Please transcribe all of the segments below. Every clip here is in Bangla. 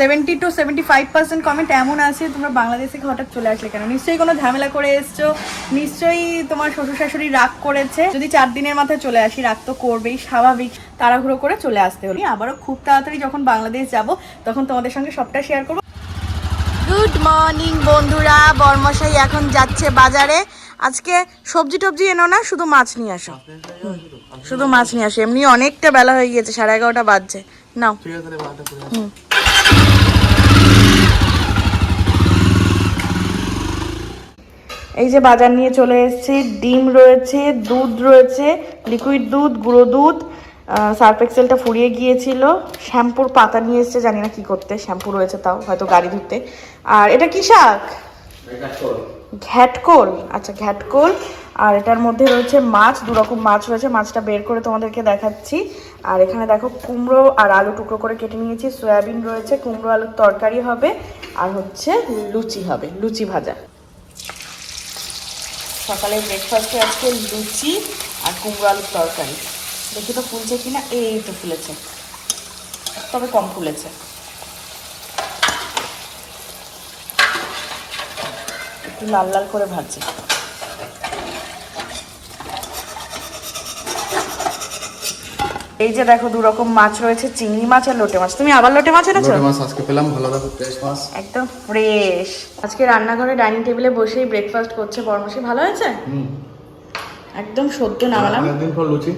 Seventy two seventy five percent comment এমন আছে তোমরা বাংলাদেশ থেকে হঠাৎ চলে আসলে কেন? নিশ্চয়ই কোনো ঝামেলা করে এসছো নিশ্চয়ই তোমার শ্বশুর শাশুড়ি রাগ করেছে। যদি চার দিনের মাথায় চলে আসি রাগ তো করবেই স্বাভাবিক তাড়াহুড়ো করে চলে আসতে হলো। আবারও খুব তাড়াতাড়ি যখন বাংলাদেশ যাব তখন তোমাদের সঙ্গে সবটা শেয়ার করব। গুড মর্নিং বন্ধুরা বর্মশাই এখন যাচ্ছে বাজারে। আজকে সবজি টবজি এনো না শুধু মাছ নিয়ে আসো। শুধু মাছ নিয়ে আসো এমনি অনেকটা বেলা হয়ে গিয়েছে সাড়ে এগারোটা বাজছে। নাও। হুম। এই যে বাজার নিয়ে চলে এসেছি ডিম রয়েছে দুধ রয়েছে লিকুইড দুধ গুঁড়ো দুধ সার্ফ এক্সেলটা ফুরিয়ে গিয়েছিল। শ্যাম্পুর পাতা নিয়ে এসেছে জানি না কি করতে শ্যাম্পু রয়েছে তাও হয়তো গাড়ি ধুতে আর এটা কি শাক? ঘ্যাটকোল আচ্ছা ঘ্যাটকোল। আর এটার মধ্যে রয়েছে মাছ দু রকম মাছ রয়েছে মাছটা বের করে তোমাদেরকে দেখাচ্ছি। আর এখানে দেখো কুমড়ো আর আলু টুকরো করে কেটে নিয়েছি সয়াবিন রয়েছে কুমড়ো আলুর তরকারি হবে আর হচ্ছে লুচি হবে লুচি ভাজা। সকালে ব্রেকফাস্টে আজকে লুচি আর কুমড়ো আলুর তরকারি। দেখি তো ফুলছে কিনা? এই তো ফুলেছে। তবে কম ফুলেছে। একটু লাল লাল করে ভাজছি। এই যে দেখো দু রকম মাছ রয়েছে চিংড়ি মাছ আর লোটে মাছ। তুমি আবার লোটে মাছ এনেছো? লোটে মাছ আজকে পেলাম ভালো দেখো ফ্রেশ মাছ। একদম ফ্রেশ আজকে রান্নাঘরে ডাইনিং টেবিলে বসেই ব্রেকফাস্ট করছে বর্মশী ভালো হয়েছে? হুম। একদম সদ্য নামালাম। অনেকদিন পর লুচি।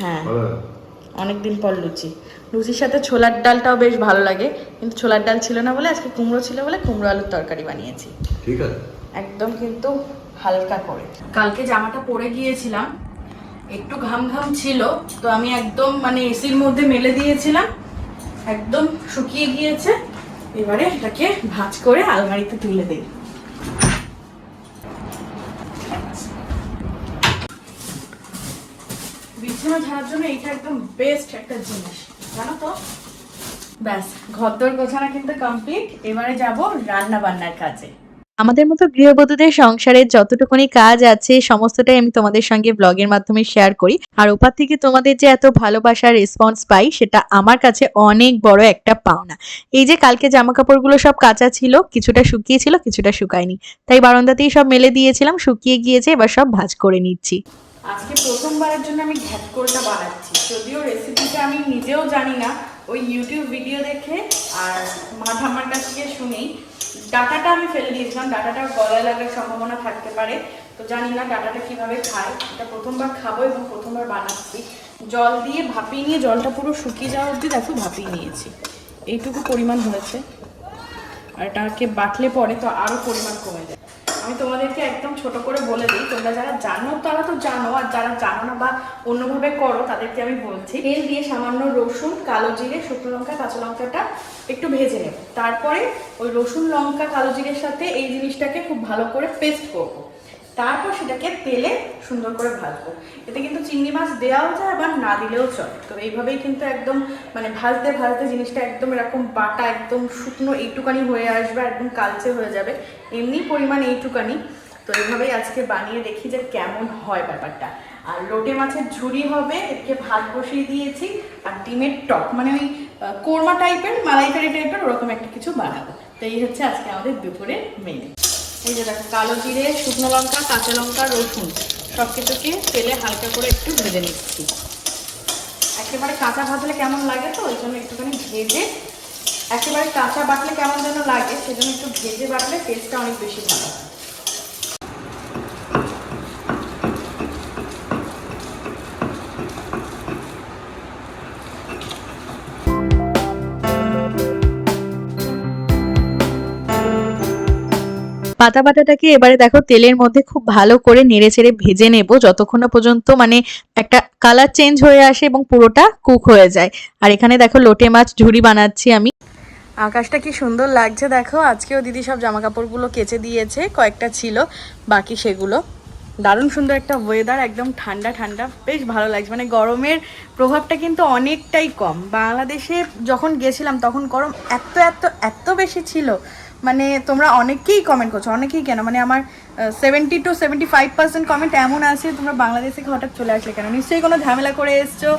হ্যাঁ। অনেকদিন পর লুচি। লুচির সাথে ছোলার ডালটাও বেশ ভালো লাগে। কিন্তু ছোলার ডাল ছিল না বলে আজকে কুমড়ো ছিল বলে কুমড়ো আলুর তরকারি বানিয়েছি। ঠিক আছে। একদম কিন্তু হালকা করে। কালকে জামাটা পরে গিয়েছিলাম। একটু ঘাম ঘাম ছিল, তো আমি একদম মানে এসির মধ্যে মেলে দিয়েছিলাম, একদম শুকিয়ে গিয়েছে। এবারে এটাকে ভাঁজ করে আলমারিতে তুলে দিই। বিছানা ঝাড়ার জন্য এটা একদম বেস্ট একটা জিনিস, জানো তো? ব্যাস, ঘরদোর গোছানো কিন্তু কমপ্লিট এবারে যাব রান্না বান্নার কাজে। আমাদের মতো গৃহবধূদের সংসারের যতটুকুনি কাজ আছে, সমস্তটাই আমি তোমাদের সঙ্গে ব্লগের মাধ্যমে শেয়ার করি। আর ওপার থেকে তোমাদের যে এত ভালোবাসার রেসপন্স পাই, সেটা আমার কাছে অনেক বড় একটা পাওনা। এই যে কালকে জামা কাপড়গুলো সব কাঁচা ছিল, কিছুটা শুকিয়েছিল কিছুটা শুকায়নি। তাই বারান্দাতেই সব মেলে দিয়েছিলাম, শুকিয়ে গিয়েছে, এবার সব ভাঁজ করে নিচ্ছি। আজকে প্রথমবারের জন্য আমি ঘ্যাটকোলটা বানাচ্ছি। যদিও রেসিপিটা আমি নিজেও জানি না, ওই ইউটিউব ভিডিও দেখে আর মা ঠাম্মার কাছ থেকে শুনেই। ডাটাটা আমি ফেলে দিয়েছিলাম, ডাটাটা গলায় লাগার সম্ভাবনা থাকতে পারে। তো জানি না ডাটাটা কীভাবে খায়। এটা প্রথমবার খাব এবং প্রথমবার বানাচ্ছি। জল দিয়ে ভাপিয়ে নিয়ে, জলটা পুরো শুকিয়ে যাওয়া অবধি দেখো ভাপিয়ে নিয়েছি। এইটুকু পরিমাণ হয়েছে। আর এটাকে বাটলে পরে তো আরও পরিমাণ কমে যায়। আমি তোমাদেরকে একদম ছোট করে বলে দিই, তোমরা যারা জানো, তারা তো জানো, আর যারা জানো না বা অন্যভাবে করো, তাদেরকে আমি বলছি। তেল দিয়ে সামান্য রসুন, কালো জিরে, শুকনো লঙ্কা, কাঁচা লঙ্কাটা একটু ভেজে নেব। তারপরে ওই রসুন, লঙ্কা, কালো জিরের সাথে এই জিনিসটাকে খুব ভালো করে পেস্ট করব। তারপর সেটাকে তেলে সুন্দর করে ভাজবো। এতে কিন্তু চিংড়ি মাছ দেওয়াও যায় আবার না দিলেও চলে। তো এইভাবেই কিন্তু একদম মানে ভাজতে ভাজতে জিনিসটা একদম এরকম বাটা, একদম শুকনো এইটুকানি হয়ে আসবে, একদম কালচে হয়ে যাবে। এমনি পরিমাণ এইটুকানি। তো এইভাবেই আজকে বানিয়ে দেখি যে কেমন হয় ব্যাপারটা। আর লোটে মাছের ঝুড়ি হবে, এদিকে ভাত বসিয়ে দিয়েছি, আর ডিমের টক। মানে ওই কোরমা টাইপের মালাইকারি টাইপের ওরকম একটা কিছু বানাবো। তো এই হচ্ছে আজকে আমাদের দুপুরের মেনু এই যে দেখো, কালো জিরে, শুকনো লঙ্কা, কাঁচা লঙ্কা, রসুন সব কিছুকে তেলে হালকা করে একটু ভেজে নিচ্ছি। একেবারে কাঁচা ভাজলে কেমন লাগে তো? ওই জন্য একটুখানি ভেজে, একেবারে কাঁচা বাটলে কেমন যেন লাগে, সেজন্য একটু ভেজে বাটলে টেস্টটা অনেক বেশি ভালো পাতা বাটাটাকে এবারে দেখো তেলের মধ্যে খুব ভালো করে নেড়ে চেড়ে ভেজে নেব, যতক্ষণ পর্যন্ত মানে একটা কালার চেঞ্জ হয়ে আসে এবং পুরোটা কুক হয়ে যায়। আর এখানে দেখো লোটে মাছ ঝুড়ি বানাচ্ছি আমি। আকাশটা কি সুন্দর লাগছে দেখো, আজকেও দিদি সব জামা কাপড়গুলো কেচে দিয়েছে, কয়েকটা ছিল, বাকি সেগুলো। দারুণ সুন্দর একটা ওয়েদার একদম ঠান্ডা ঠান্ডা, বেশ ভালো লাগছে। মানে গরমের প্রভাবটা কিন্তু অনেকটাই কম। বাংলাদেশে যখন গেছিলাম তখন গরম এত এত এত বেশি ছিল। মানে তোমরা অনেকেই কমেন্ট করছ, অনেকেই কেন? মানে আমার seventy two seventy five percent comment এমন আছে, তোমরা বাংলাদেশ থেকে হঠাৎ চলে আসলে কেন? নিশ্চয়ই কোনো ঝামেলা করে এসছো,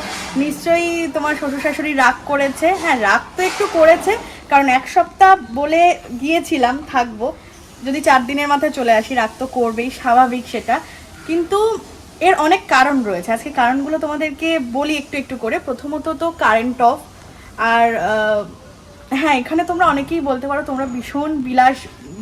নিশ্চয়ই তোমার শ্বশুর শাশুড়ি রাগ করেছে। হ্যাঁ রাগ তো একটু করেছে, কারণ এক সপ্তাহ বলে গিয়েছিলাম থাকব, যদি চার দিনের মাথায় চলে আসি, রাগ তো করবেই, স্বাভাবিক সেটা। কিন্তু এর অনেক কারণ রয়েছে। আজকে কারণগুলো তোমাদেরকে বলি একটু একটু করে। প্রথমত তো কারেন্ট অফ আর হ্যাঁ এখানে তোমরা অনেকেই বলতে পারো, তোমরা ভীষণ বিলাস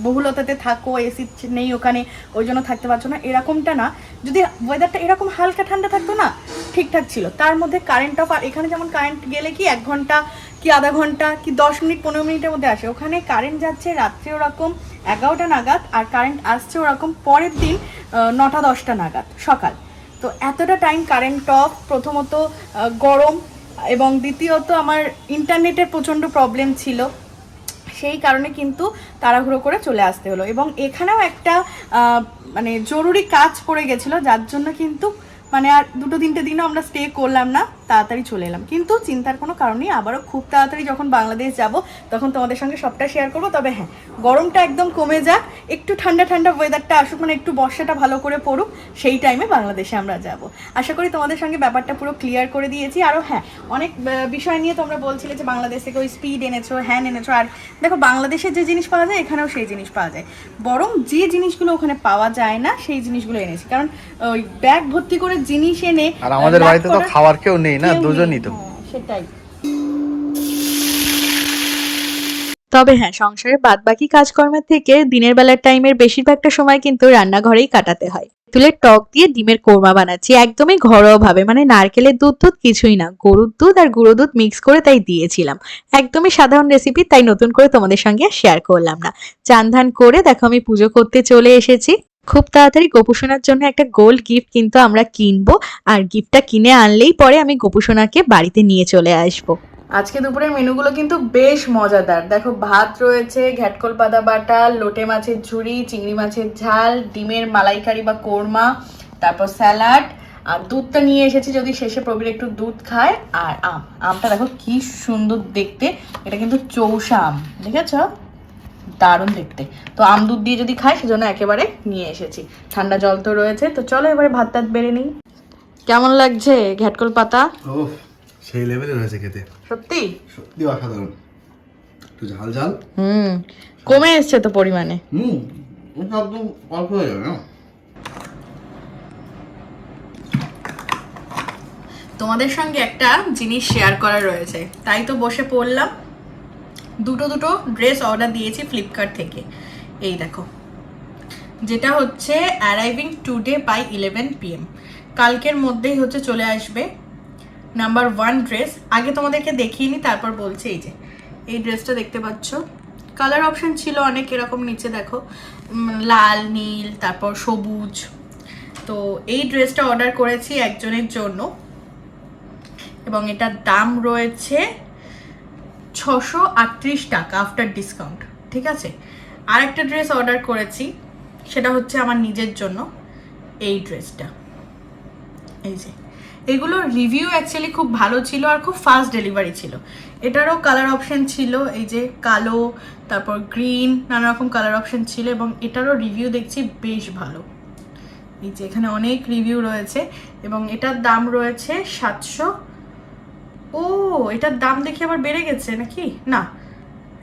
বহুলতাতে থাকো এসি নেই ওখানে, ওই জন্য থাকতে পারছ না। এরকমটা না, যদি ওয়েদারটা এরকম হালকা ঠান্ডা থাকতো না, ঠিকঠাক ছিল। তার মধ্যে কারেন্ট অফ আর এখানে যেমন কারেন্ট গেলে কি এক ঘণ্টা কি আধা ঘণ্টা কি দশ মিনিট, পনেরো মিনিটের মধ্যে আসে। ওখানে কারেন্ট যাচ্ছে রাত্রে ওরকম এগারোটা নাগাদ আর কারেন্ট আসছে ওরকম পরের দিন নটা দশটা নাগাদ, সকাল। তো এতটা টাইম কারেন্ট অফ প্রথমত গরম এবং দ্বিতীয়ত আমার ইন্টারনেটের প্রচণ্ড প্রবলেম ছিল। সেই কারণে কিন্তু তাড়াহুড়ো করে চলে আসতে হলো এবং এখানেও একটা মানে জরুরি কাজ পড়ে গেছিল, যার জন্য কিন্তু মানে আর দুটো তিনটে দিনও আমরা স্টে করলাম না। তাড়াতাড়ি চলে এলাম। কিন্তু চিন্তার কোনো কারণ নেই আবারও খুব তাড়াতাড়ি যখন বাংলাদেশ যাব তখন তোমাদের সঙ্গে সবটা শেয়ার করব। তবে হ্যাঁ গরমটা একদম কমে যাক একটু ঠান্ডা ঠান্ডা ওয়েদারটা আসুক মানে একটু বর্ষাটা ভালো করে পড়ুক সেই টাইমে বাংলাদেশে আমরা যাব। আশা করি তোমাদের সঙ্গে ব্যাপারটা পুরো ক্লিয়ার করে দিয়েছি। আরও হ্যাঁ অনেক বিষয় নিয়ে তোমরা বলছিলে যে বাংলাদেশ থেকে ওই স্পিড এনেছো হ্যান এনেছো আর দেখো বাংলাদেশে যে জিনিস পাওয়া যায় এখানেও সেই জিনিস পাওয়া যায়। বরং যে জিনিসগুলো ওখানে পাওয়া যায় না সেই জিনিসগুলো এনেছি। কারণ ওই ব্যাগ ভর্তি করে জিনিস এনে আর আমাদের বাড়িতে তো খাওয়ার কেউ নেই। না? দুজনই তো। হ্যাঁ, সেটাই। তবে হ্যাঁ সংসারের বাদ বাকি কাজকর্মের থেকে দিনের বেলার টাইমের বেশিরভাগটা সময় কিন্তু রান্নাঘরেই কাটাতে হয়। তুলের টক দিয়ে ডিমের কোরমা বানাচ্ছি একদমই ঘরোয়া ভাবে মানে নারকেলের দুধ দুধ কিছুই না। গরুর দুধ আর গুঁড়ো দুধ মিক্স করে তাই দিয়েছিলাম। একদমই সাধারণ রেসিপি তাই নতুন করে তোমাদের সঙ্গে শেয়ার করলাম না। চান ধান করে দেখো আমি পুজো করতে চলে এসেছি। খুব তাড়াতাড়ি গোপুসোনার জন্য একটা গোল্ড গিফট কিন্তু আমরা কিনবো। আর গিফটটা কিনে আনলেই পরে আমি গোপুসোনাকে বাড়িতে নিয়ে চলে আসব। আজকে দুপুরের মেনুগুলো কিন্তু বেশ মজাদার। দেখো ভাত রয়েছে, ঘ্যাটকল পাতা বাটা, লোটে মাছের ঝুড়ি, চিংড়ি মাছের ঝাল, ডিমের মালাইকারি বা কোরমা, তারপর স্যালাড। আর দুধটা নিয়ে এসেছি যদি শেষে প্রবীর একটু দুধ খায়। আর আম। আমটা দেখো কি সুন্দর দেখতে। এটা কিন্তু চৌষা আম। দেখেছ? দারুণ দেখতে। তো আম দুধ দিয়ে যদি খাই সেজন্য একেবারে নিয়ে এসেছি। ঠান্ডা জল তো রয়েছে। তো চলো এবারে ভাত টাত বেড়ে নিই। কেমন লাগছে ঘ্যাটকল পাতা? সেই লেভেলের হয়েছে খেতে। সত্যি? সত্যি অসাধারণ। একটু ঝাল ঝাল। হুম কমে এসছে তো পরিমাণে। হুম একদম অল্প হয়ে যাবে না? তোমাদের সঙ্গে একটা জিনিস শেয়ার করা রয়েছে। তাই তো বসে পড়লাম। দুটো দুটো ড্রেস অর্ডার দিয়েছি ফ্লিপকার্ট থেকে। এই দেখো। যেটা হচ্ছে arriving today by eleven PM কালকের মধ্যেই হচ্ছে চলে আসবে নাম্বার ওয়ান ড্রেস আগে তোমাদেরকে দেখিয়ে নি, তারপর বলছে এই যে। এই ড্রেসটা দেখতে পাচ্ছ। কালার অপশন ছিল অনেক, এরকম নিচে দেখো লাল, নীল, তারপর সবুজ। তো এই ড্রেসটা অর্ডার করেছি একজনের জন্য। এবং এটার দাম রয়েছে ছশো আটত্রিশ টাকা আফটার ডিসকাউন্ট ঠিক আছে? আর একটা ড্রেস অর্ডার করেছি, সেটা হচ্ছে আমার নিজের জন্য এই ড্রেসটা এই যে, এগুলোর রিভিউ অ্যাকচুয়ালি খুব ভালো ছিল আর খুব ফাস্ট ডেলিভারি ছিল। এটারও কালার অপশন ছিল, এই যে কালো, তারপর গ্রিন নানা রকম কালার অপশন ছিল এবং এটারও রিভিউ দেখছি বেশ ভালো। এই যে এখানে অনেক রিভিউ রয়েছে এবং এটার দাম রয়েছে সাতশো ও, এটার দাম দেখে আবার বেড়ে গেছে নাকি? না।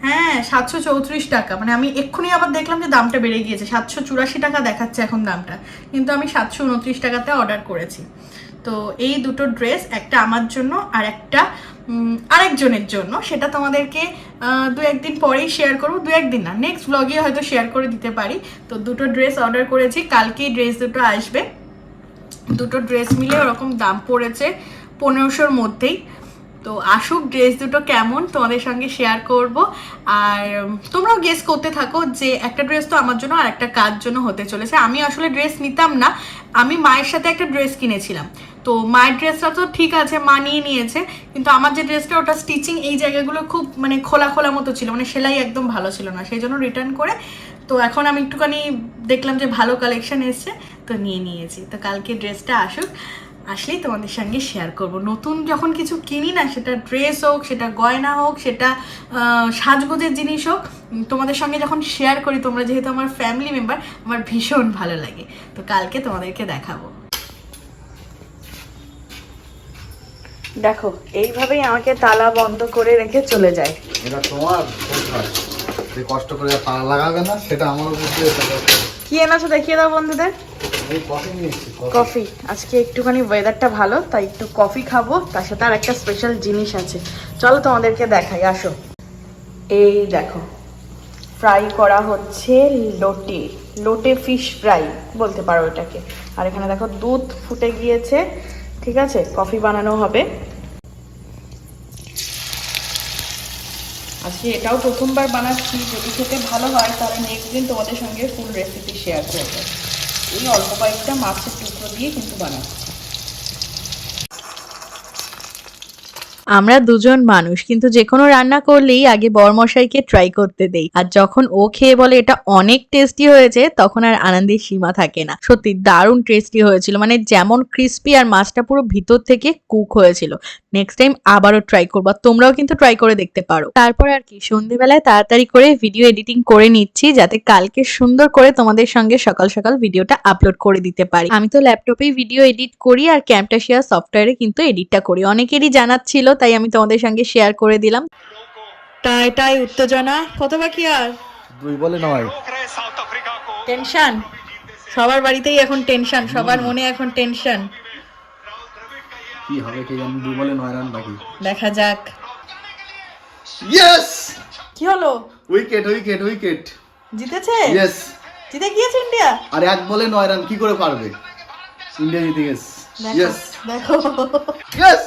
হ্যাঁ সাতশো চৌত্রিশ টাকা। মানে আমি এক্ষুনি আবার দেখলাম যে দামটা বেড়ে গিয়েছে। সাতশো চুরাশি টাকা দেখাচ্ছে এখন দামটা। কিন্তু আমি সাতশো উনত্রিশ টাকাতে অর্ডার করেছি। তো এই দুটো ড্রেস একটা আমার জন্য আর একটা আরেকজনের জন্য। সেটা তোমাদেরকে দু একদিন পরেই শেয়ার করব। দু একদিন না নেক্সট ব্লগে হয়তো শেয়ার করে দিতে পারি। তো দুটো ড্রেস অর্ডার করেছি। কালকেই ড্রেস দুটো আসবে। দুটো ড্রেস মিলে ওরকম দাম পড়েছে পনেরোশোর মধ্যেই। তো আসুক ড্রেস দুটো কেমন তোমাদের সঙ্গে শেয়ার করব। আর তোমরাও গেস করতে থাকো যে একটা ড্রেস তো আমার জন্য আর একটা কাজ জন্য হতে চলেছে। আমি আসলে ড্রেস নিতাম না। আমি মায়ের সাথে একটা ড্রেস কিনেছিলাম। তো মায়ের ড্রেসটা তো ঠিক আছে মা নিয়ে নিয়েছে। কিন্তু আমার যে ড্রেসটা ওটা স্টিচিং এই জায়গাগুলো খুব মানে খোলা খোলা মতো ছিল। মানে সেলাই একদম ভালো ছিল না। সেই জন্য রিটার্ন করে তো এখন আমি একটুখানি দেখলাম যে ভালো কালেকশন এসছে। তো নিয়ে নিয়েছি। তো কালকে ড্রেসটা আসুক। আসলেই তোমাদের সঙ্গে শেয়ার করব। নতুন যখন কিছু কিনি না সেটা ড্রেস হোক সেটা গয়না হোক সেটা আহ, সাজগোজের জিনিস হোক তোমাদের সঙ্গে যখন শেয়ার করি তোমরা যেহেতু আমার ফ্যামিলি মেম্বার আমার ভীষণ ভালো লাগে। তো কালকে তোমাদেরকে দেখাবো। দেখো এইভাবেই আমাকে তালা বন্ধ করে রেখে চলে যায়। এটা তোমার কষ্ট করে তালা লাগাবে না সেটা আমার উপর দিয়ে এটা করতে হবে। কি এনেছো দেখিয়ে দাও বন্ধুদের। কফি আজকে একটুখানি ওয়েদারটা ভালো, তাই একটু কফি খাব। তার সাথে আর একটা স্পেশাল জিনিস আছে। চলো তোমাদেরকে দেখাই, আসো। এই দেখো ফ্রাই করা হচ্ছে লোটে। লোটে ফিশ ফ্রাই বলতে পারো এটাকে। আর এখানে দেখো দুধ ফুটে গিয়েছে, ঠিক আছে? কফি বানানো হবে। আজকে এটাও প্রথমবার বানাচ্ছি। যদি খেতে ভালো হয়, তাহলে নেক্সট দিন তোমাদের সঙ্গে ফুল রেসিপি শেয়ার করব। এই অল্প কয়েকটা মাছের টুকরো দিয়ে কিন্তু বানাচ্ছি। আমরা দুজন মানুষ, কিন্তু যে কোনো রান্না করলেই আগে বরমশাইকে ট্রাই করতে দেই। আর যখন ও খেয়ে বলে এটা অনেক টেস্টি হয়েছে, তখন আর আনন্দের সীমা থাকে না। সত্যি দারুণ টেস্টি হয়েছিল মানে যেমন ক্রিস্পি আর মাছটা পুরো ভিতর থেকে কুক হয়েছিল। নেক্সট টাইম আবারও ট্রাই করব তোমরাও কিন্তু ট্রাই করে দেখতে পারো। তারপর আর কি, সন্ধেবেলায় তাড়াতাড়ি করে ভিডিও এডিটিং করে নিচ্ছি, যাতে কালকে সুন্দর করে তোমাদের সঙ্গে সকাল সকাল ভিডিওটা আপলোড করে দিতে পারি। আমি তো ল্যাপটপেই ভিডিও এডিট করি, আর ক্যামটাশিয়া সফটওয়্যারে কিন্তু এডিটটা করি। অনেকেরই জানার ছিল তাই আমি তোমাদের সঙ্গে শেয়ার করে দিলাম। তাই তাই উত্তেজনা। কত বাকি আর? দুই বলে নয়। টেনশন সবার বাড়িতেই এখন টেনশন সবার মনে এখন টেনশন কি হবে কি জানি দুই বলে নয় রান বাকি। দেখা যাক। ইয়েস কি হলো? উইকেট উইকেট উইকেট জিতেছে? ইয়েস জিতে গিয়েছে ইন্ডিয়া আর এক বলে নয় রান কি করে পারবে? ইন্ডিয়া জিতে গেছে। ইয়েস দেখো। ইয়েস